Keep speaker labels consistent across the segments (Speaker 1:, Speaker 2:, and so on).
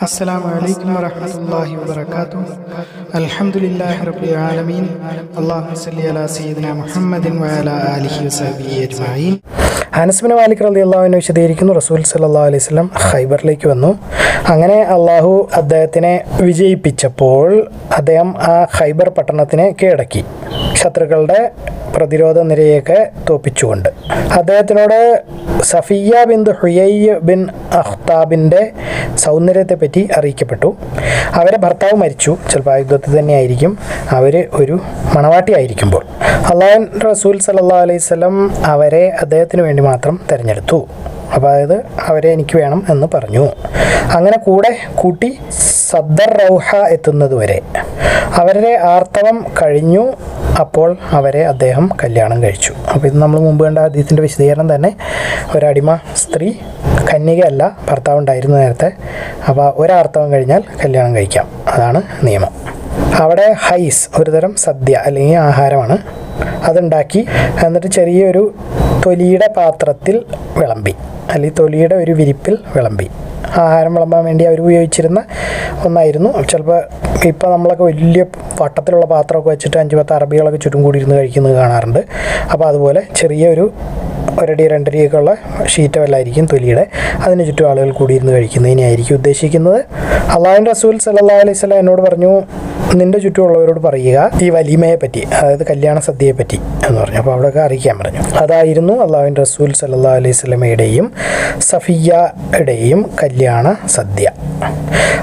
Speaker 1: السلام عليكم ورحمة الله وبركاته الحمد لله رب العالمين اللهم صل على سيدنا محمد وعلى آله وصحبه أجمعين
Speaker 2: അനസ്ബിന് മാലിക് റലി അള്ളാഹുവിനെ വിശദീകരിക്കുന്നു റസൂൽ സല്ലാ അലൈഹി സ്വലം ഹൈബറിലേക്ക് വന്നു അങ്ങനെ അള്ളാഹു അദ്ദേഹത്തിനെ വിജയിപ്പിച്ചപ്പോൾ അദ്ദേഹം ആ ഹൈബർ പട്ടണത്തിനെ കീഴടക്കി ശത്രുക്കളുടെ പ്രതിരോധ നിരയൊക്കെ തോപ്പിച്ചുകൊണ്ട്. അദ്ദേഹത്തിനോട് സഫിയ ബിൻ ഹുയൈ ബിൻ അഖ്താബിന്റെ സൗന്ദര്യത്തെപ്പറ്റി അറിയിക്കപ്പെട്ടു. അവരെ ഭർത്താവ് മരിച്ചു. ചിലപ്പോൾ യുദ്ധത്തിൽ തന്നെ ആയിരിക്കും അവർ ഒരു മണവാട്ടി ആയിരിക്കുമ്പോൾ. അള്ളാഹൻ റസൂൽ സല്ലാ അലൈഹി സ്വലം അവരെ അദ്ദേഹത്തിന് വേണ്ടി മാത്രം തിരഞ്ഞെടുത്തു. അപ്പോൾ അതായത് അവരെ എനിക്ക് വേണം എന്ന് പറഞ്ഞു. അങ്ങനെ കൂടെ കൂട്ടി സദ്ദർ റൗഹ എത്തുന്നത് വരെ. അവരുടെ ആർത്തവം കഴിഞ്ഞു. അപ്പോൾ അവരെ അദ്ദേഹം കല്യാണം കഴിച്ചു. അപ്പോൾ ഇത് നമ്മൾ മുമ്പ് കണ്ട അദ്ദേഹത്തിന്റെ വിശദീകരണം തന്നെ ഒരടിമ സ്ത്രീ കന്യകയല്ല ഭർത്താവ് ഉണ്ടായിരുന്നു നേരത്തെ. അപ്പോൾ ഒരാർത്തവം കഴിഞ്ഞാൽ കല്യാണം കഴിക്കാം. അതാണ് നിയമം. അവിടെ ഹൈസ് ഒരുതരം സദ്യ അല്ലെങ്കിൽ ആഹാരമാണ് അതുണ്ടാക്കി എന്നിട്ട് ചെറിയൊരു തൊലിയുടെ പാത്രത്തിൽ വിളമ്പി. അല്ലെങ്കിൽ തൊലിയുടെ ഒരു വിരിപ്പിൽ വിളമ്പി. ആഹാരം വിളമ്പാൻ വേണ്ടി അവർ ഉപയോഗിച്ചിരുന്ന ഒന്നായിരുന്നു. ചിലപ്പോൾ ഇപ്പോൾ നമ്മളൊക്കെ വലിയ വട്ടത്തിലുള്ള പാത്രമൊക്കെ വെച്ചിട്ട് അഞ്ച് പത്ത് അറബികളൊക്കെ ചുറ്റും കൂടി ഇരുന്ന് കഴിക്കുന്നത് കാണാറുണ്ട്. അപ്പോൾ അതുപോലെ ചെറിയൊരു ഒരടി രണ്ടടിയൊക്കെ ഉള്ള ഷീറ്റ് വല്ലായിരിക്കും തൊലിയുടെ. അതിന് ചുറ്റും ആളുകൾ കൂടി കൂടിയിരുന്ന് കഴിക്കുന്നതിനായിരിക്കും ഉദ്ദേശിക്കുന്നത്. അള്ളാഹുൻ റസൂൽ സല്ലാ അലൈഹി സ്വലം എന്നോട് പറഞ്ഞു നിന്റെ ചുറ്റുമുള്ളവരോട് പറയുക ഈ വലീമയെ പറ്റി അതായത് കല്യാണ സദ്യയെ പറ്റി എന്ന് പറഞ്ഞു. അപ്പോൾ അവിടെയൊക്കെ അറിയിക്കാൻ പറഞ്ഞു. അതായിരുന്നു അള്ളാഹുൻ റസൂൽ സല്ലാ അലൈഹി സ്വലമയുടെയും സഫിയയുടെയും കല്യാണ സദ്യ.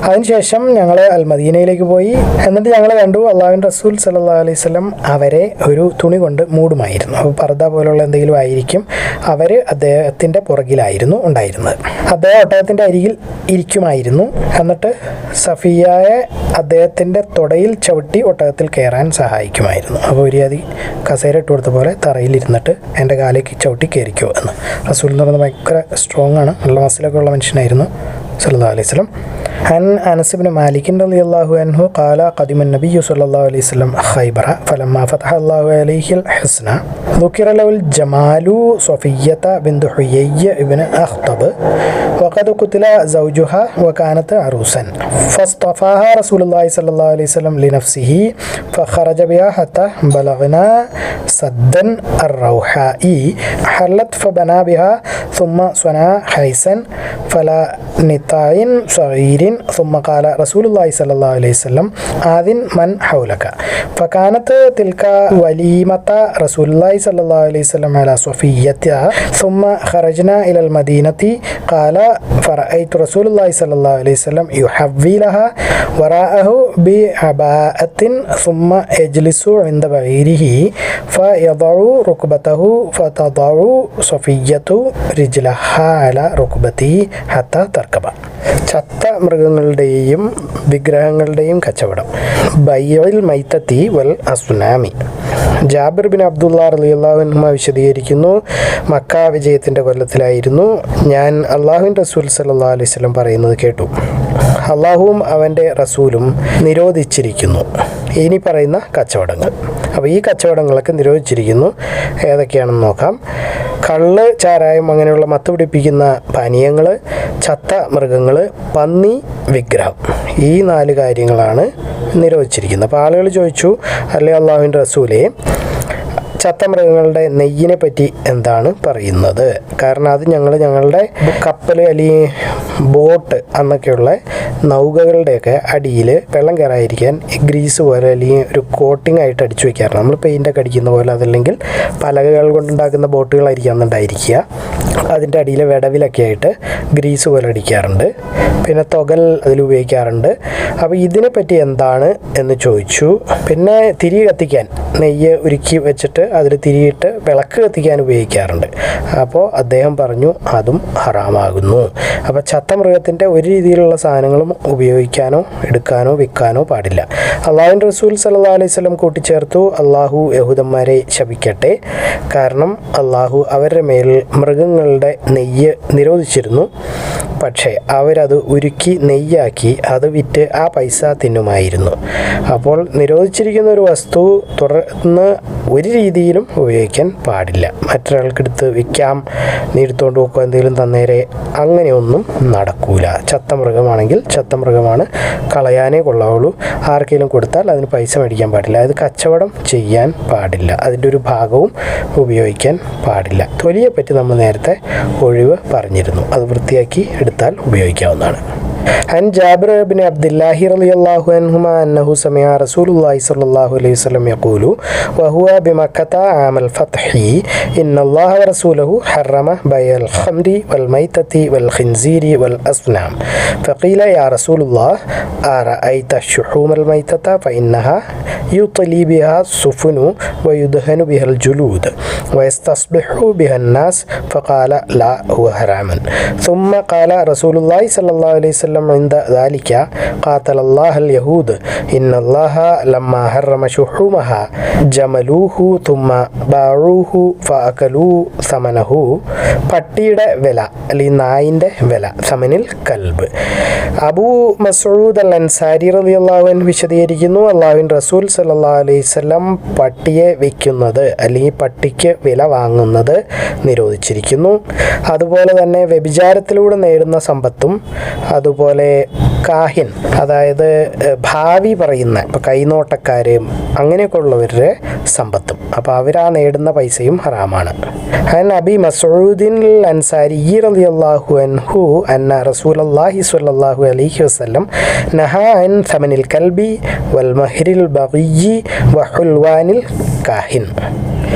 Speaker 2: അതിനുശേഷം ഞങ്ങൾ അൽമദീനയിലേക്ക് പോയി. എന്നിട്ട് ഞങ്ങൾ കണ്ടു അള്ളാഹുൻ റസൂൽ സല്ലാ അലൈഹി സ്വലം അവരെ ഒരു തുണി കൊണ്ട് മൂടുമായിരുന്നു. അപ്പോൾ പർദ്ദ പോലുള്ള എന്തെങ്കിലും ആയിരിക്കും അവർ അദ്ദേഹത്തിന്റെ പുറകിലായിരുന്നു ഉണ്ടായിരുന്നത്. അദ്ദേഹം ഒട്ടകത്തിന്റെ അരികിൽ ഇരിക്കുമായിരുന്നു. എന്നിട്ട് സഫിയയെ അദ്ദേഹത്തിന്റെ തുടയിൽ ചവിട്ടി ഒട്ടകത്തിൽ കയറാൻ സഹായിക്കുമായിരുന്നു. അപ്പോൾ അതി കസേര ഇട്ട് കൊടുത്ത പോലെ തറയിൽ ഇരുന്നിട്ട് എന്റെ കാലേക്ക് ചവിട്ടി കയറിക്കോ എന്ന്. റസൂൽ എന്ന് പറയുന്നത് ഭയങ്കര സ്ട്രോങ് ആണ്. നല്ല മസിലൊക്കെ ഉള്ള മനുഷ്യനായിരുന്നു. സല്ലാ അലൈഹി വസല്ലം. عن أنس بن مالك رضي الله عنه قال قدم النبي صلى الله عليه وسلم خيبر فلما فتح الله عليه الحسنى ذكر له الجمال صفية بنت حيي بن أخطب وقد قتل زوجها وكانت عروسا. فاصطفاها رسول الله صلى الله عليه وسلم لنفسه فخرج بها حتى بلغنا سدا الروحاء. حلت فبنى بها ثم صنع حيسا فلا نطاع صغير ثم قال رسول الله صلى الله عليه وسلم آذن من حولك. فكانت تلك وليمة رسول الله صلى الله عليه وسلم على صفيتها. ثم خرجنا إلى المدينة. قال فرأيت رسول الله صلى الله عليه وسلم يحوي لها وراءه بعباءة ثم يجلس عند بعيره فيضع ركبته فتضع صفية رجلها على ركبته حتى تركب. ചത്ത മൃഗങ്ങളുടെയും വിഗ്രഹങ്ങളുടെയും കച്ചവടം. ബയ്യൽ മൈത്തത്തി വൽ അസുനാമി. ജാബിർ ബിൻ അബ്ദുള്ള റലിയുള്ളാഹുനുമ വിശദീകരിക്കുന്നു മക്ക വിജയത്തിന്റെ കൊല്ലത്തിലായിരുന്നു. ഞാൻ അള്ളാഹുവിൻ റസൂൽ സല്ലാ അലൈഹി സ്വലം പറയുന്നത് കേട്ടു. അള്ളാഹുവും അവന്റെ റസൂലും നിരോധിച്ചിരിക്കുന്നു. ഇനി പറയുന്ന കച്ചവടങ്ങൾ. അപ്പോൾ ഈ കച്ചവടങ്ങളൊക്കെ നിരോധിച്ചിരിക്കുന്നു. ഏതൊക്കെയാണെന്ന് നോക്കാം. കള്ള് ചാരായം അങ്ങനെയുള്ള മത്ത് പിടിപ്പിക്കുന്ന പാനീയങ്ങൾ ചത്ത മൃഗങ്ങൾ പന്നി വിഗ്രഹം ഈ നാല് കാര്യങ്ങളാണ് നിരോധിച്ചിരിക്കുന്നത്. അപ്പോൾ ആളുകൾ ചോദിച്ചു അല്ലെ അള്ളാഹുവിന്റെ റസൂലെ? ചത്ത മൃഗങ്ങളുടെ നെയ്യിനെ പറ്റി എന്താണ് പറയുന്നത്? കാരണം അത് ഞങ്ങൾ ഞങ്ങളുടെ കപ്പൽ അല്ലെങ്കിൽ ബോട്ട് എന്നൊക്കെയുള്ള നൗകകളുടെയൊക്കെ അടിയിൽ വെള്ളം കയറാതിരിക്കാൻ ഗ്രീസ് പോലെ അല്ലെങ്കിൽ ഒരു കോട്ടിംഗ് ആയിട്ട് അടിച്ചു വെക്കാറുണ്ട് നമ്മൾ പെയിന്റൊക്കെ അടിക്കുന്ന പോലെ അതല്ലെങ്കിൽ പലകകൾ കൊണ്ടുണ്ടാക്കുന്ന ബോട്ടുകളായിരിക്കും അന്നുണ്ടായിരിക്കുക. അതിന്റെ അടിയിലെ വിടവിലൊക്കെ ആയിട്ട് ഗ്രീസ് പോലെ അടിക്കാറുണ്ട്. പിന്നെ തുകൽ അതിൽ ഉപയോഗിക്കാറുണ്ട്. അപ്പോൾ ഇതിനെപ്പറ്റി എന്താണ് എന്ന് ചോദിച്ചു. പിന്നെ തിരി കത്തിക്കാൻ നെയ്യ് ഉരുക്കി വെച്ചിട്ട് അതിൽ തിരിയിട്ട് വിളക്ക് കത്തിക്കാൻ ഉപയോഗിക്കാറുണ്ട്. അപ്പോൾ അദ്ദേഹം പറഞ്ഞു അതും ഹറാമാകുന്നു. അപ്പോൾ ചത്ത മൃഗത്തിന്റെ ഒരു രീതിയിലുള്ള സാധനങ്ങളും ഉപയോഗിക്കാനോ എടുക്കാനോ വിൽക്കാനോ പാടില്ല. അള്ളാഹുവിൻ റസൂൽ സല്ലാ അലൈഹി സ്വലം കൂട്ടിച്ചേർത്തു. അള്ളാഹു യഹൂദന്മാരെ ശപിക്കട്ടെ. കാരണം അള്ളാഹു അവരുടെ മേൽ മൃഗങ്ങളുടെ നെയ്യ് നിരോധിച്ചിരുന്നു. പക്ഷേ അവരത് ഉരുക്കി നെയ്യാക്കി അത് വിറ്റ് ആ പൈസ തിന്നുമായിരുന്നു. അപ്പോൾ നിരോധിച്ചിരിക്കുന്ന ഒരു വസ്തു തുടർന്ന് ഒരു രീതിയിലും ഉപയോഗിക്കാൻ പാടില്ല. മറ്റൊരാൾക്കെടുത്ത് വിൽക്കാം നീ എടുത്തുകൊണ്ട് പോക്കോ എന്തെങ്കിലും തന്നേരെ അങ്ങനെയൊന്നും നടക്കൂല. ചത്ത മൃഗമാണെങ്കിൽ ചത്ത മൃഗമാണ് കളയാനേ കൊള്ളാവുള്ളൂ. ആർക്കെങ്കിലും കൊടുത്താൽ അതിന് പൈസ മേടിക്കാൻ പാടില്ല. അത് കച്ചവടം ചെയ്യാൻ പാടില്ല. അതിന്റെ ഒരു ഭാഗവും ഉപയോഗിക്കാൻ പാടില്ല. തൊലിയെപ്പറ്റി നമ്മൾ നേരത്തെ ഒഴിവ് പറഞ്ഞിരുന്നു. അത് വൃത്തിയാക്കി എടുത്താൽ ഉപയോഗിക്കാവുന്നതാണ്. عن جابر بن عبد الله رضي الله عنهما أنه سمع رسول الله صلى الله عليه وسلم يقول وهو بمكة عام الفتح إن الله ورسوله حرم بيع الخمر والميتة والخنزير والأصنام. فقيل يا رسول الله أرأيت الشحوم الميتة فإنها يطلي بها السفن ويدهن بها الجلود ويستصبح بها الناس فقال لا هو حرام. ثم قال رسول الله صلى الله عليه وسلم عند ذلك قاتل الله اليهود إن الله لما حرم شحومها جملوه ثم باعوه فأكلوا ثمنه പട്ടിയുടെ വില അല്ലെങ്കിൽ നായിൻ്റെ വില സമനിൽ കൽബ് അബൂ മസൂദ് അൽ അൻസാരി റലി അള്ളാഹുൻ വിശദീകരിക്കുന്നു അള്ളാഹുവിൻ റസൂൽ സല്ലാ അലൈഹി സ്വലം പട്ടിയെ വിൽക്കുന്നത് അല്ലെങ്കിൽ പട്ടിക്ക് വില വാങ്ങുന്നത് നിരോധിച്ചിരിക്കുന്നു അതുപോലെ തന്നെ വ്യഭിചാരത്തിലൂടെ നേടുന്ന സമ്പത്തും അതുപോലെ അതുപോലെ കാഹിൻ അതായത് ഭാവി പറയുന്ന ഇപ്പം കൈനോട്ടക്കാരും അങ്ങനെയൊക്കെ ഉള്ളവരുടെ സമ്പത്തും. അപ്പോൾ അവരാ നേടുന്ന പൈസയും ഹറാമാണ്. അൻ അബി മസൂദിൻ അൻസാരി ഈർ അലി അള്ളാഹു അൻഹു അന്ന റസൂൽ അള്ളാഹി സുല്ലാഹു അലൈഹി വസ്ലം നഹാൻ അൻ സമനിൽ കൽബി വൽ മഹിരിൽ ബഗി വഹുൽവാനിൽ കാഹിൻ.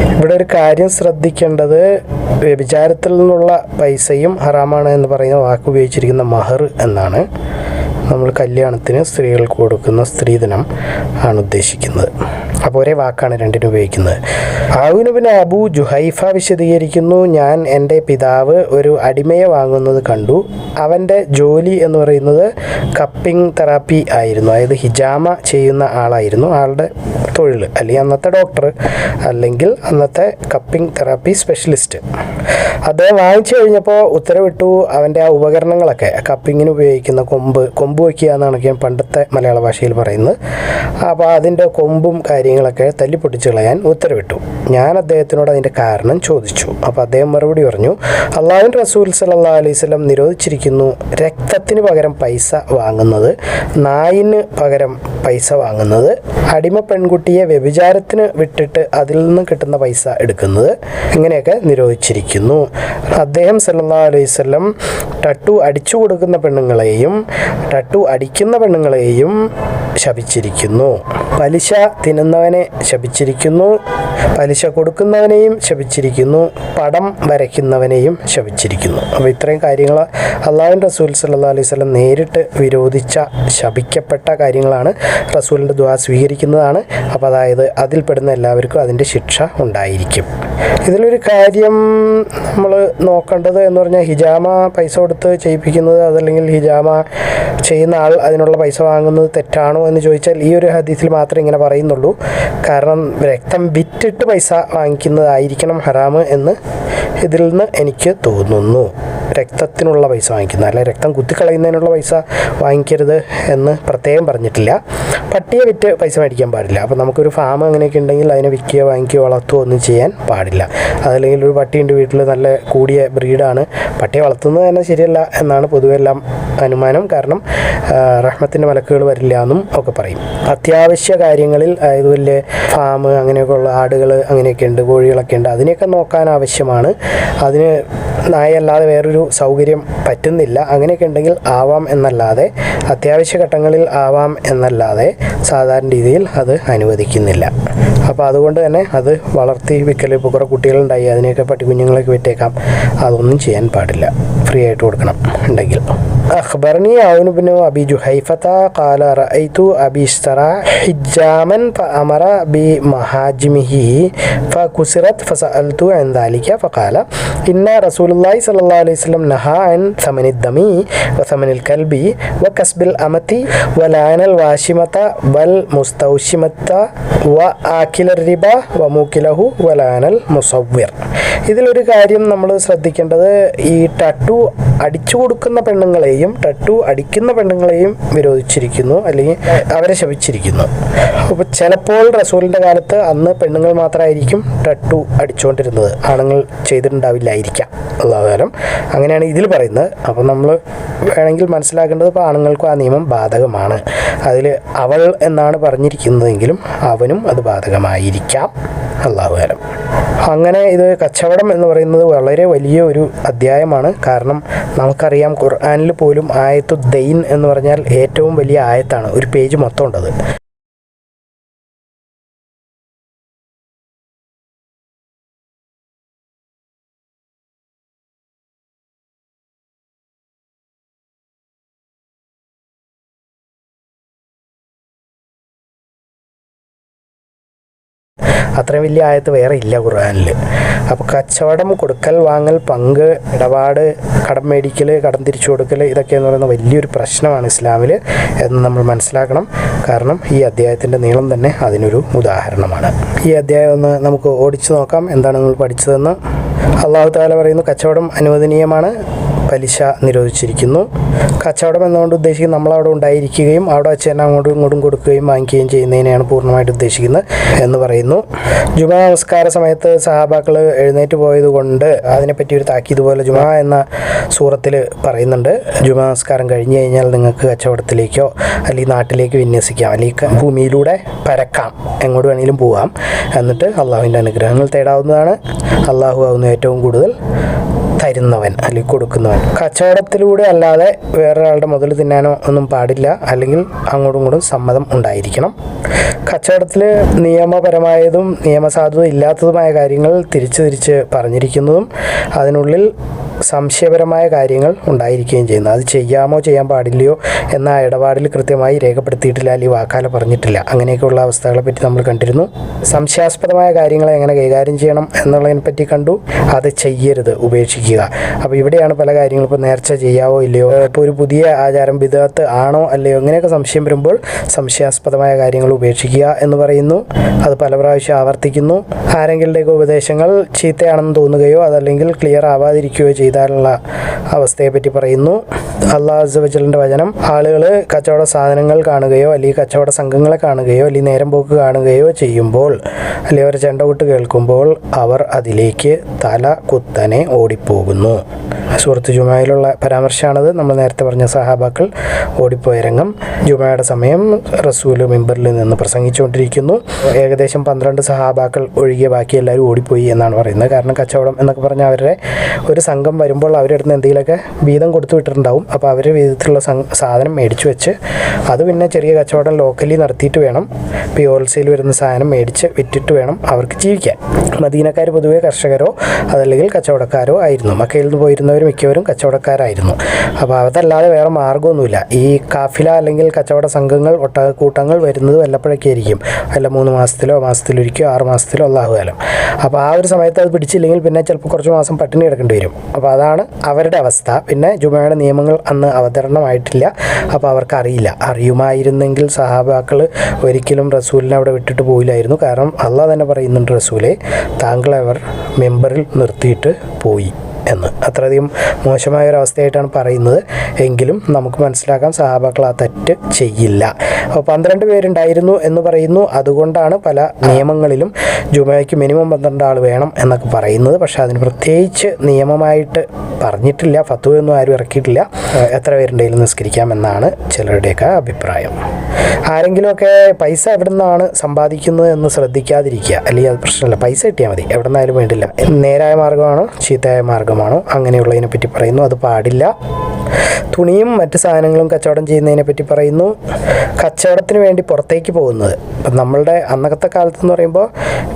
Speaker 2: ഇവിടെ ഒരു കാര്യം ശ്രദ്ധിക്കേണ്ടത് വ്യഭിചാരത്തിൽ നിന്നുള്ള പൈസയും ഹറാമാണ് എന്ന് പറയുന്ന വാക്ക് ഉപയോഗിച്ചിരിക്കുന്ന മഹർ എന്നാണ്. നമ്മൾ കല്യാണത്തിന് സ്ത്രീകൾക്ക് കൊടുക്കുന്ന സ്ത്രീധനം ആണ് ഉദ്ദേശിക്കുന്നത്. അപ്പോൾ ഒരേ വാക്കാണ് രണ്ടിനും ഉപയോഗിക്കുന്നത്. ആവുനുബിന് അബു ജുഹൈഫ വിശദീകരിക്കുന്നു ഞാൻ എന്റെ പിതാവ് ഒരു അടിമയെ വാങ്ങുന്നത് കണ്ടു. അവന്റെ ജോലി എന്ന് പറയുന്നത് കപ്പിംഗ് തെറാപ്പി ആയിരുന്നു. അതായത് ഹിജാമ ചെയ്യുന്ന ആളായിരുന്നു. ആളുടെ തൊഴിൽ അല്ലെങ്കിൽ അന്നത്തെ ഡോക്ടർ അല്ലെങ്കിൽ അന്നത്തെ കപ്പിംഗ് തെറാപ്പി സ്പെഷ്യലിസ്റ്റ്. അദ്ദേഹം വാങ്ങിച്ചു കഴിഞ്ഞപ്പോൾ ഉത്തരവിട്ടു അവന്റെ ആ ഉപകരണങ്ങളൊക്കെ കപ്പിങ്ങിന് ഉപയോഗിക്കുന്ന കൊമ്പ് കൊമ്പ് വയ്ക്കുക എന്നാണ് പണ്ടത്തെ മലയാള ഭാഷയിൽ പറയുന്നത്. അപ്പോൾ അതിന്റെ കൊമ്പും കാര്യങ്ങളൊക്കെ തല്ലിപ്പൊട്ടിച്ച് കളയാൻ ഉത്തരവിട്ടു. ഞാൻ അദ്ദേഹത്തിനോട് അതിന്റെ കാരണം ചോദിച്ചു. അപ്പോൾ അദ്ദേഹം മറുപടി പറഞ്ഞു അള്ളാഹുൻ റസൂൽ സല്ലാ അലൈഹി സ്വലം നിരോധിച്ചിരിക്കുന്നു രക്തത്തിന് പകരം പൈസ വാങ്ങുന്നത് നായിന് പകരം പൈസ വാങ്ങുന്നത് അടിമ പെൺകുട്ടിയെ വ്യഭിചാരത്തിന് വിട്ടിട്ട് അതിൽ നിന്ന് കിട്ടുന്ന പൈസ എടുക്കുന്നത് ഇങ്ങനെയൊക്കെ നിരോധിച്ചിരിക്കുന്നു. അദ്ദേഹം സല്ലാ അലൈഹി സ്വലം ടട്ടു അടിച്ചു കൊടുക്കുന്ന പെണ്ണുങ്ങളെയും ടട്ടു അടിക്കുന്ന പെണ്ണുങ്ങളെയും ശപിച്ചിരിക്കുന്നു. പലിശ തിന്നുന്നവനെ ശപിച്ചിരിക്കുന്നു. പലിശ കൊടുക്കുന്നവനെയും ശപിച്ചിരിക്കുന്നു. പടം വരയ്ക്കുന്നവനെയും ശപിച്ചിരിക്കുന്നു. അപ്പോൾ ഇത്രയും കാര്യങ്ങൾ അള്ളാഹുൻ റസൂൽ സല്ലാ അലൈഹി സ്വലം നേരിട്ട് വിരോധിച്ച ശപിക്കപ്പെട്ട കാര്യങ്ങളാണ് റസൂലിന്റെ ദ്വാ സ്വീകരിക്കുന്നതാണ്. അപ്പോൾ അതായത് അതിൽപ്പെടുന്ന എല്ലാവർക്കും അതിന്റെ ശിക്ഷ ഉണ്ടായിരിക്കും. ഇതിലൊരു കാര്യം നമ്മൾ നോക്കേണ്ടത് എന്ന് പറഞ്ഞാൽ ഹിജാമ പൈസ കൊടുത്ത് ചെയ്യിപ്പിക്കുന്നത് അതല്ലെങ്കിൽ ഹിജാമ ചെയ്യുന്ന ആൾ അതിനുള്ള പൈസ വാങ്ങുന്നത് തെറ്റാണോ എന്ന് ചോദിച്ചാൽ ഈ ഒരു ഹദീസിൽ മാത്രമേ ഇങ്ങനെ പറയുന്നുള്ളൂ. കാരണം രക്തം വിറ്റിട്ട് പൈസ വാങ്ങിക്കുന്നതായിരിക്കണം ഹറാമ് എന്ന് ഇതിൽ നിന്ന് എനിക്ക് തോന്നുന്നു. രക്തത്തിനുള്ള പൈസ വാങ്ങിക്കുന്ന അല്ലെ രക്തം കുത്തിക്കളയുന്നതിനുള്ള പൈസ വാങ്ങിക്കരുത് എന്ന് പ്രത്യേകം പറഞ്ഞിട്ടില്ല. പട്ടിയെ വിറ്റ് പൈസ മേടിക്കാൻ പാടില്ല. അപ്പോൾ നമുക്കൊരു ഫാം അങ്ങനെയൊക്കെ ഉണ്ടെങ്കിൽ അതിനെ വിൽക്കുകയോ വാങ്ങിക്കുകയോ വളർത്തുകയോ ഒന്നും ചെയ്യാൻ പാടില്ല. അതല്ലെങ്കിൽ ഒരു പട്ടിയുണ്ട് വീട്ടിൽ നല്ല കൂടിയ ബ്രീഡാണ് പട്ടിയെ വളർത്തുന്നത് തന്നെ ശരിയല്ല എന്നാണ് പൊതുവെ എല്ലാം അനുമാനം. കാരണം റഹ്മത്തിന്റെ മലക്കുകൾ വരില്ല എന്നും ഒക്കെ പറയും. അത്യാവശ്യ കാര്യങ്ങളിൽ അതായത് വലിയ ഫാം അങ്ങനെയൊക്കെയുള്ള ആടുകൾ അങ്ങനെയൊക്കെ ഉണ്ട് കോഴികളൊക്കെ ഉണ്ട് അതിനെയൊക്കെ നോക്കാൻ ആവശ്യമാണ്. അതിന് നായല്ലാതെ വേറൊരു സൗകര്യം പറ്റുന്നില്ല. അങ്ങനെയൊക്കെ ഉണ്ടെങ്കിൽ ആവാം എന്നല്ലാതെ അത്യാവശ്യ ഘട്ടങ്ങളിൽ ആവാം എന്നല്ലാതെ സാധാരണ രീതിയിൽ അത് അനുവദിക്കുന്നില്ല. അപ്പോൾ അതുകൊണ്ട് തന്നെ അത് വളർത്തി വിൽക്കൽ ഇപ്പോൾ കുറേ കുട്ടികളുണ്ടായി അതിനെയൊക്കെ പട്ടിക്കുഞ്ഞുങ്ങളൊക്കെ വിറ്റേക്കാം അതൊന്നും ചെയ്യാൻ പാടില്ല. ഫ്രീ ആയിട്ട് കൊടുക്കണം ഉണ്ടെങ്കിൽ. أخبرني عون بن أبي جحيفة قال رأيت أبي اشترى حجاما فأمر بمهاجمه فكسرت فسألت عن ذلك فقال إن رسول الله صلى الله عليه وسلم نهى عن ثمن الدم وثمن الكلب وكسب الأمة ولعن الواشمة والمستوشمة وآكل الربا وموكله ولعن المصور ഇതിലൊരു കാര്യം നമ്മൾ ശ്രദ്ധിക്കേണ്ടത് ഈ ടട്ടു അടിച്ചു കൊടുക്കുന്ന പെണ്ണുങ്ങളെയും ടട്ടു അടിക്കുന്ന പെണ്ണുങ്ങളെയും വിരോധിച്ചിരിക്കുന്നു അല്ലെങ്കിൽ അവരെ ശപിച്ചിരിക്കുന്നു. അപ്പോൾ ചിലപ്പോൾ റസൂലിന്റെ കാലത്ത് അന്ന് പെണ്ണുങ്ങൾ മാത്രമായിരിക്കും ടട്ടു അടിച്ചുകൊണ്ടിരുന്നത്. ആണുങ്ങൾ ചെയ്തിട്ടുണ്ടാവില്ലായിരിക്കാം. ഉള്ളതാരം അങ്ങനെയാണ് ഇതിൽ പറയുന്നത്. അപ്പോൾ നമ്മൾ വേണമെങ്കിൽ മനസ്സിലാക്കേണ്ടത് ഇപ്പോൾ ആണുങ്ങൾക്കും ആ നിയമം ബാധകമാണ്. അതിൽ അവൾ എന്നാണ് പറഞ്ഞിരിക്കുന്നതെങ്കിലും അവനും അത് ബാധകമായിരിക്കാം. അള്ളാഹുകാലം അങ്ങനെ ഇത് കച്ചവടം എന്ന് പറയുന്നത് വളരെ വലിയ ഒരു അധ്യായമാണ്. കാരണം നമുക്കറിയാം ഖുർആനിൽ പോലും ആയത്തു ദൈൻ എന്ന് പറഞ്ഞാൽ ഏറ്റവും വലിയ ആയത്താണ്. ഒരു പേജ് മൊത്തം ഉണ്ടത്. അത്രയും വലിയ ആയത്ത് വേറെ ഇല്ല ഖുർആാനിൽ അപ്പോൾ കച്ചവടം കൊടുക്കൽ വാങ്ങൽ പങ്ക് ഇടപാട് കടം മേടിക്കൽ കടം തിരിച്ചു കൊടുക്കൽ ഇതൊക്കെ എന്ന് പറയുന്ന വലിയൊരു പ്രശ്നമാണ് ഇസ്ലാമിൽ എന്ന് നമ്മൾ മനസ്സിലാക്കണം. കാരണം ഈ അധ്യായത്തിന്റെ നീളം തന്നെ അതിനൊരു ഉദാഹരണമാണ്. ഈ അധ്യായം ഒന്ന് നമുക്ക് ഓടിച്ചു നോക്കാം. എന്താണ് നമ്മൾ പഠിച്ചതെന്ന്? അള്ളാഹു താല പറയുന്നു കച്ചവടം അനുവദനീയമാണ്. പലിശ നിരോധിച്ചിരിക്കുന്നു. കച്ചവടം എന്നുകൊണ്ട് ഉദ്ദേശിക്കുന്നത് നമ്മൾ അവിടെ ഉണ്ടായിരിക്കുകയും അവിടെ വെച്ച് തന്നെ അങ്ങോട്ടും ഇങ്ങോട്ടും കൊടുക്കുകയും വാങ്ങിക്കുകയും ചെയ്യുന്നതിനെയാണ് പൂർണമായിട്ട് ഉദ്ദേശിക്കുന്നത് എന്ന് പറയുന്നു. ജുമാ നമസ്കാര സമയത്ത് സഹാബാക്കൾ എഴുന്നേറ്റ് പോയത് കൊണ്ട് അതിനെപ്പറ്റി ഒരു താക്കീത് പോലെ ജുമാ എന്ന സൂറത്തിൽ പറയുന്നുണ്ട്. ജുമാ നമസ്കാരം കഴിഞ്ഞു കഴിഞ്ഞാൽ നിങ്ങൾക്ക് കച്ചവടത്തിലേക്കോ അല്ലെങ്കിൽ നാട്ടിലേക്ക് വിന്യസിക്കാം. അല്ലെങ്കിൽ ഭൂമിയിലൂടെ പരക്കാം. എങ്ങോട്ട് വേണമെങ്കിലും പോകാം എന്നിട്ട് അള്ളാഹുവിന്റെ അനുഗ്രഹങ്ങൾ തേടാവുന്നതാണ്. അള്ളാഹു ആവുന്ന ഏറ്റവും കൂടുതൽ. തരുന്നവൻ അല്ലെങ്കിൽ കൊടുക്കുന്നവൻ. കച്ചവടത്തിലൂടെ അല്ലാതെ വേറൊരാളുടെ മുതൽ തിന്നാനോ ഒന്നും പാടില്ല. അല്ലെങ്കിൽ അങ്ങോട്ടും ഇങ്ങോട്ടും സമ്മതം ഉണ്ടായിരിക്കണം. കച്ചവടത്തിൽ നിയമപരമായതും നിയമസാധുത ഇല്ലാത്തതുമായ കാര്യങ്ങൾ തിരിച്ച് തിരിച്ച് പറഞ്ഞിരിക്കുന്നതും അതിനുള്ളിൽ സംശയപരമായ കാര്യങ്ങൾ ഉണ്ടായിരിക്കുകയും ചെയ്യുന്നു. അത് ചെയ്യാമോ ചെയ്യാൻ പാടില്ലയോ എന്ന ഇടപാടിൽ കൃത്യമായി രേഖപ്പെടുത്തിയിട്ടില്ല അല്ലെങ്കിൽ വാക്കാല പറഞ്ഞിട്ടില്ല. അങ്ങനെയൊക്കെയുള്ള അവസ്ഥകളെ പറ്റി നമ്മൾ കണ്ടിരുന്നു. സംശയാസ്പദമായ കാര്യങ്ങളെ എങ്ങനെ കൈകാര്യം ചെയ്യണം എന്നുള്ളതിനെ പറ്റി കണ്ടു. അത് ചെയ്യരുത് ഉപേക്ഷിക്കുക. അപ്പോൾ ഇവിടെയാണ് പല കാര്യങ്ങളും. ഇപ്പോൾ നേർച്ച ചെയ്യാവോ ഇല്ലയോ? ഇപ്പോൾ ഒരു പുതിയ ആചാരം വിധത്ത് ആണോ അല്ലയോ? ഇങ്ങനെയൊക്കെ സംശയം വരുമ്പോൾ സംശയാസ്പദമായ കാര്യങ്ങൾ ഉപേക്ഷിക്കുക എന്ന് പറയുന്നു. അത് പല പ്രാവശ്യം ആവർത്തിക്കുന്നു. ആരെങ്കിലുടെയൊക്കെ ഉപദേശങ്ങൾ ചീത്തയാണെന്ന് തോന്നുകയോ അതല്ലെങ്കിൽ ക്ലിയർ ആവാതിരിക്കുകയോ ചെയ്താലുള്ള അവസ്ഥയെപ്പറ്റി പറയുന്നു. അള്ളാഹു വജലിന്റെ വചനം ആളുകൾ കച്ചവട സാധനങ്ങൾ കാണുകയോ അല്ലെങ്കിൽ കച്ചവട സംഘങ്ങളെ കാണുകയോ അല്ലെങ്കിൽ നേരം പോക്ക് കാണുകയോ ചെയ്യുമ്പോൾ അല്ലെങ്കിൽ അവർ ചെണ്ടകുട്ട് കേൾക്കുമ്പോൾ അവർ അതിലേക്ക് തല കുത്തനെ ഓടിപ്പോകുന്നു. സുഹൃത്ത് ജുമായിലുള്ള പരാമർശമാണത്. നമ്മൾ നേരത്തെ പറഞ്ഞ സഹാബാക്കൾ ഓടിപ്പോയ രംഗം സമയം റസൂൽ മെമ്പറിൽ നിന്ന് പ്രസംഗിച്ചുകൊണ്ടിരിക്കുന്നു. ഏകദേശം പന്ത്രണ്ട് സഹാബാക്കൾ ഒഴികെ ബാക്കി എല്ലാവരും ഓടിപ്പോയി എന്നാണ് പറയുന്നത്. കാരണം കച്ചവടം എന്നൊക്കെ പറഞ്ഞാൽ അവരുടെ ഒരു സംഘം വരുമ്പോൾ അവരുടെ എന്തെങ്കിലുമൊക്കെ വീതം കൊടുത്തു വിട്ടിട്ടുണ്ടാവും. അപ്പോൾ അവരുടെ വീതത്തിലുള്ള സാധനം മേടിച്ചു വെച്ച് അത് പിന്നെ ചെറിയ കച്ചവടം ലോക്കലി നടത്തിയിട്ട് വേണം. ഇപ്പോൾ ഹോൾസെയിൽ വരുന്ന സാധനം മേടിച്ച് വിറ്റിട്ട് വേണം അവർക്ക് ജീവിക്കാൻ. മദീനക്കാർ പൊതുവേ കർഷകരോ അതല്ലെങ്കിൽ കച്ചവടക്കാരോ ആയിരുന്നു. മക്കയിൽ നിന്ന് പോയിരുന്നവർ മിക്കവരും കച്ചവടക്കാരായിരുന്നു. അപ്പോൾ അതല്ലാതെ വേറെ മാർഗമൊന്നുമില്ല. ഈ കാഫില അല്ലെങ്കിൽ കച്ചവട സംഘങ്ങൾ ഒട്ടകക്കൂട്ടങ്ങൾ വരുന്നത് വല്ലപ്പോഴൊക്കെ ആയിരിക്കും. അല്ല മൂന്ന് മാസത്തിലോ മാസത്തിലൊരിക്കോ ആറ് മാസത്തിലോ അള്ളാഹുകാലം അപ്പോൾ ആ ഒരു സമയത്ത് അത് പിടിച്ചില്ലെങ്കിൽ പിന്നെ ചിലപ്പോൾ കുറച്ച് മാസം പട്ടിണി കിടക്കേണ്ടി വരും. അപ്പോൾ അതാണ് അവരുടെ അവസ്ഥ. പിന്നെ ജുമയുടെ നിയമങ്ങൾ അന്ന് അവതരണമായിട്ടില്ല. അപ്പോൾ അവർക്ക് അറിയില്ല അറിയുമായിരുന്നെങ്കിൽ സഹാബാക്കൾ ഒരിക്കലും റസൂലിനെ അവിടെ വിട്ടിട്ട് പോയില്ലായിരുന്നു. കാരണം അള്ളാഹ് തന്നെ പറയുന്നുണ്ട് റസൂലെ താങ്കളെ അവർ മെമ്പറിൽ നിർത്തിയിട്ട് പോയി. എന്ന്. അത്രയധികം മോശമായ ഒരു അവസ്ഥയായിട്ടാണ് പറയുന്നത്. എങ്കിലും നമുക്ക് മനസ്സിലാക്കാം സഹാബാക്കൾ ആ തെറ്റ് ചെയ്യില്ല. അപ്പോൾ പന്ത്രണ്ട് പേരുണ്ടായിരുന്നു എന്ന് പറയുന്നു. അതുകൊണ്ടാണ് പല നിയമങ്ങളിലും ജുമയ്ക്ക് മിനിമം പന്ത്രണ്ട് ആൾ വേണം എന്നൊക്കെ പറയുന്നത്. പക്ഷേ അതിന് പ്രത്യേകിച്ച് നിയമമായിട്ട് പറഞ്ഞിട്ടില്ല. ഫത്തുവൊന്നും ആരും ഇറക്കിയിട്ടില്ല. എത്ര പേരുണ്ടെങ്കിലും നിസ്കരിക്കാം എന്നാണ് ചിലരുടെയൊക്കെ അഭിപ്രായം. ആരെങ്കിലുമൊക്കെ പൈസ എവിടെ നിന്നാണ് സമ്പാദിക്കുന്നത് എന്ന് ശ്രദ്ധിക്കാതിരിക്കുക. അല്ലെങ്കിൽ അത് പ്രശ്നമല്ല. പൈസ കിട്ടിയാൽ മതി. എവിടെ നിന്നായാലും വേണ്ടില്ല. നേരായ മാർഗമാണോ ചീത്തയായ മാർഗമാണോ അങ്ങനെയുള്ളതിനെ പറ്റി പറയുന്നു. അത് പാടില്ല. തുണിയും മറ്റ് സാധനങ്ങളും കച്ചവടം ചെയ്യുന്നതിനെ പറ്റി പറയുന്നു. കച്ചവടത്തിന് വേണ്ടി പുറത്തേക്ക് പോകുന്നത്. ഇപ്പം നമ്മളുടെ അന്നത്തെ കാലത്ത് എന്ന് പറയുമ്പോൾ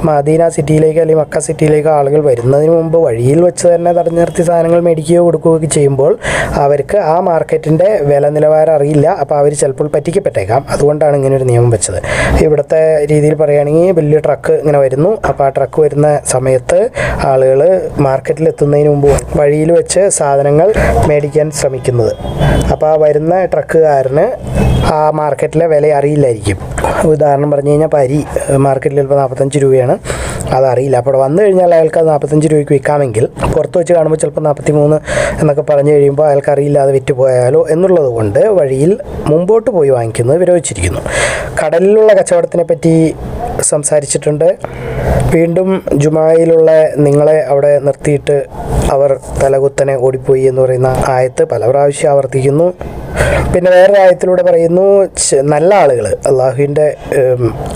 Speaker 2: മദീന സിറ്റിയിലേക്ക് അല്ലെങ്കിൽ മക്ക സിറ്റിയിലേക്ക് ആളുകൾ വരുന്നതിന് മുമ്പ് വഴിയിൽ വെച്ച് തന്നെ തടഞ്ഞു നിർത്തി സാധനങ്ങൾ മേടിക്കുകയോ കൊടുക്കുകയോ ചെയ്യുമ്പോൾ അവർക്ക് ആ മാർക്കറ്റിന്റെ വില നിലവാരം അറിയില്ല. അപ്പോൾ അവർ ചിലപ്പോൾ പറ്റിക്കപ്പെട്ടേക്കാം. അതുകൊണ്ടാണ് ഇങ്ങനെ ഒരു നിയമം വെച്ചത്. ഇവിടുത്തെ രീതിയിൽ പറയുകയാണെങ്കിൽ വലിയ ട്രക്ക് ഇങ്ങനെ വരുന്നു. അപ്പോൾ ആ ട്രക്ക് വരുന്ന സമയത്ത് ആളുകൾ മാർക്കറ്റിൽ എത്തുന്നതിന് മുമ്പ് വഴിയിൽ വെച്ച് സാധനങ്ങൾ മേടിക്കാൻ ശ്രമിക്കുന്നത്. അപ്പോൾ ആ വരുന്ന ട്രക്കുകാരന് ആ മാർക്കറ്റിലെ വില അറിയില്ലായിരിക്കും. ഉദാഹരണം പറഞ്ഞു കഴിഞ്ഞാൽ പരി മാർക്കറ്റിൽ ചിലപ്പോൾ നാൽപ്പത്തഞ്ച് രൂപയാണ്. അതറിയില്ല അപ്പോൾ വന്നു കഴിഞ്ഞാൽ അയാൾക്ക് അത് നാൽപ്പത്തഞ്ച് രൂപയ്ക്ക് വിൽക്കാമെങ്കിൽ പുറത്ത് വെച്ച് കാണുമ്പോൾ ചിലപ്പോൾ നാൽപ്പത്തി മൂന്ന് എന്നൊക്കെ പറഞ്ഞു കഴിയുമ്പോൾ അയാൾക്ക് അറിയില്ലാതെ വിറ്റ് പോയാലോ എന്നുള്ളത് കൊണ്ട് വഴിയിൽ മുമ്പോട്ട് പോയി വാങ്ങിക്കുന്നത് വിരോധിച്ചിരിക്കുന്നു കടലിലുള്ള കച്ചവടത്തിനെ പറ്റി സംസാരിച്ചിട്ടുണ്ട്. വീണ്ടും ജുമായിലുള്ള നിങ്ങളെ അവിടെ നിർത്തിയിട്ട് അവർ തലകുത്തനെ ഓടിപ്പോയി എന്ന് പറയുന്ന ആയത്ത് പല പ്രാവശ്യം ആവർത്തിക്കുന്നു. പിന്നെ വേറൊരു ആയത്തിലൂടെ പറയുന്നു ച- നല്ല ആളുകൾ അള്ളാഹുവിന്റെ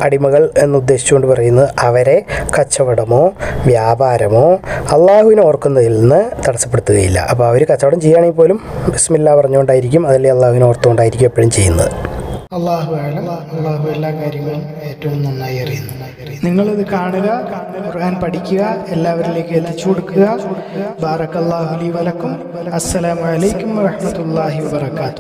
Speaker 2: അടിമകൾ എന്നുദ്ദേശിച്ചുകൊണ്ട് പറയുന്നത് അവരെ കച്ചവടമോ വ്യാപാരമോ അള്ളാഹുവിനെ ഓർക്കുന്നതിൽ നിന്ന് തടസ്സപ്പെടുത്തുകയില്ല. അപ്പോൾ അവർ കച്ചവടം ചെയ്യുകയാണെങ്കിൽ പോലും ബിസ്മില്ല പറഞ്ഞുകൊണ്ടായിരിക്കും അതല്ലേ അള്ളാഹുവിനെ ഓർത്തുകൊണ്ടായിരിക്കും എപ്പോഴും ചെയ്യുന്നത്.
Speaker 1: അള്ളാഹു അള്ളാഹു എല്ലാ കാര്യങ്ങളും ഏറ്റവും നന്നായി അറിയുന്നു. നിങ്ങളിത് കാണുക ഖുർആൻ പഠിക്കുക എല്ലാവരിലേക്ക് എത്തിച്ചു കൊടുക്കുക. ബാറക്കല്ലാഹു ലി വലക്കും അസ്സലാമു അലൈക്കും വറഹ്മത്തുള്ളാഹി വബറകാതുഹു